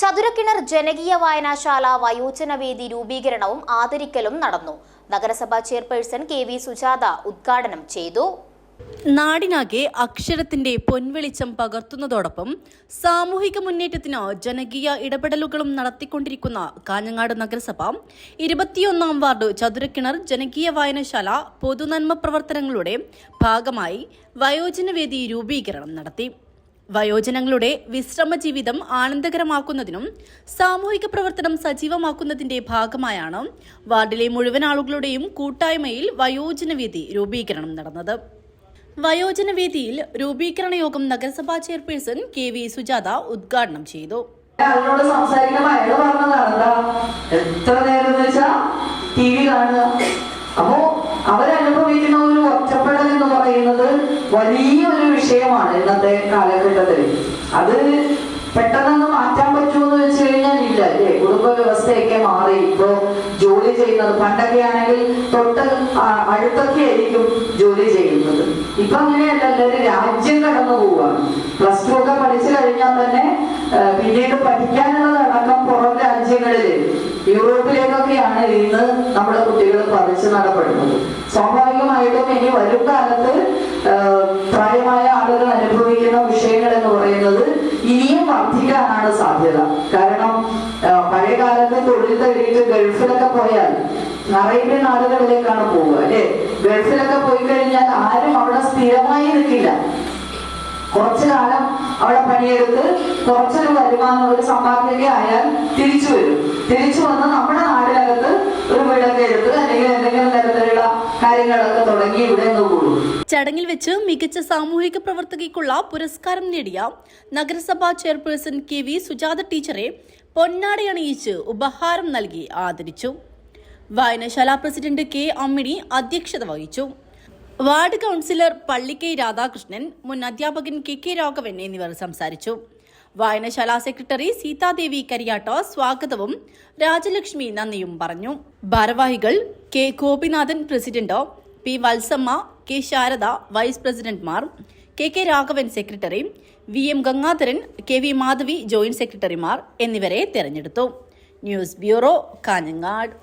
ചതുരക്കിണർ ജനകീയ വായനശാല വയോജനവേദി രൂപീകരണവും ആദരിക്കലും നടന്നു. നഗരസഭാ ചെയർപേഴ്സൺ കെ വി സുജാത ഉദ്ഘാടനം ചെയ്തു. നാടിനാകെ അക്ഷരത്തിന്റെ പൊൻവെളിച്ചം പകർത്തുന്നതോടൊപ്പം സാമൂഹിക മുന്നേറ്റത്തിന് ജനകീയ ഇടപെടലുകളും നടത്തിക്കൊണ്ടിരിക്കുന്ന കാഞ്ഞങ്ങാട് നഗരസഭ ഇരുപത്തിയൊന്നാം വാർഡ് ചതുരക്കിണർ ജനകീയ വായനശാല പൊതുനന്മ പ്രവർത്തനങ്ങളുടെ ഭാഗമായി വയോജനവേദി രൂപീകരണം നടത്തി. വയോജനങ്ങളുടെ വിശ്രമ ജീവിതം ആനന്ദകരമാക്കുന്നതിനും സാമൂഹിക പ്രവർത്തനം സജീവമാക്കുന്നതിന്റെ ഭാഗമായാണ് വാർഡിലെ മുഴുവൻ ആളുകളുടെയും കൂട്ടായ്മയിൽ വയോജനവേദി രൂപീകരണം നടന്നത്. വയോജനവേദിയിൽ രൂപീകരണ യോഗം നഗരസഭാ ചെയർപേഴ്സൺ കെ വി സുജാത ഉദ്ഘാടനം ചെയ്തു. അയാളോട് സംസാരിക്കുമ്പോ അയാൾ പറഞ്ഞതാണ് എത്ര നേരം എന്ന് വെച്ചാ ടി വി കാണുക? അപ്പോ അവരനുഭവിക്കുന്ന ഒരു പറയുന്നത് വലിയൊരു വിഷയമാണ് ഇന്നത്തെ കാലഘട്ടത്തിൽ അത് പെട്ടെന്ന് മാറ്റാൻ പറ്റുമെന്ന് വെച്ച് കഴിഞ്ഞാൽ ഇല്ല അല്ലേ? കുടുംബ വ്യവസ്ഥയൊക്കെ മാറി. ഇപ്പോ ജോലി ചെയ്യുന്നത് പണ്ടൊക്കെ ആണെങ്കിൽ തൊട്ട് അടുത്തൊക്കെ ആയിരിക്കും ജോലി ചെയ്യുന്നത്. ഇപ്പൊ അങ്ങനെയല്ല എല്ലാവരും രാജ്യം കടന്നു പോവുകയാണ്. പ്ലസ് ടു ഒക്കെ പഠിച്ചു കഴിഞ്ഞാൽ തന്നെ പിന്നീട് പഠിക്കാനുള്ളതടക്കം പുറം രാജ്യങ്ങളിൽ യൂറോപ്പിലേക്കൊക്കെയാണ് ഇന്ന് നമ്മുടെ കുട്ടികൾ പറിച്ചു നടപ്പെടുന്നത്. സ്വാഭാവികമായിട്ടും ഇനി വരും കാലത്ത് എന്ന് പറയുന്നത് ഇനിയും വർദ്ധിക്കാനാണ് സാധ്യത. കാരണം പഴയ കാലത്ത് തൊഴിൽ തേടിയിട്ട് ഗൾഫിലൊക്കെ പോയാൽ അറേബ്യൻ നാടുകളിലേക്കാണ് പോവുക അല്ലെ? ഗൾഫിലൊക്കെ പോയി കഴിഞ്ഞാൽ ആരും അവിടെ സ്ഥിരമായി നിൽക്കില്ല. കുറച്ചു കാലം അവിടെ പണിയെടുത്ത് കുറച്ചൊരു വരുമാനം ഒരു സമ്പാദ്യമൊക്കെ ആയാൽ തിരിച്ചു വരും. തിരിച്ചു വന്ന് നമ്മുടെ കാര്യങ്ങളൊക്കെ തുടങ്ങി ഇവിടെ ചടങ്ങിൽ വെച്ച് മികച്ച സാമൂഹിക പ്രവർത്തകയ്ക്കുള്ള പുരസ്കാരം നേടിയ നഗരസഭാ ചെയർപേഴ്സൺ കെ വി സുജാത ടീച്ചറെ പൊന്നാടയണിയിച്ച് ഉപഹാരം നൽകി ആദരിച്ചു. വായനശാല പ്രസിഡന്റ് കെ അമ്മിണി അധ്യക്ഷത വഹിച്ചു. വാർഡ് കൗൺസിലർ പള്ളിക്കൈ രാധാകൃഷ്ണൻ മുൻ അധ്യാപകൻ കെ കെ രാഘവൻ എന്നിവർ സംസാരിച്ചു. വായനശാല സെക്രട്ടറി സീതാദേവി കരിയാട്ട സ്വാഗതവും. രാജലക്ഷ്മി നന്ദിയും പറഞ്ഞു. ഭാരവാഹികൾ K Gopinathan president P Valsamma K Sarada vice പ്രസിഡന്റ്മാർ K K Raghavan secretary V M Gangadharan K V Madhavi joint സെക്രട്ടറിമാർ എന്നിവരെ തെരഞ്ഞെടുത്തു. News bureau Kanhangad.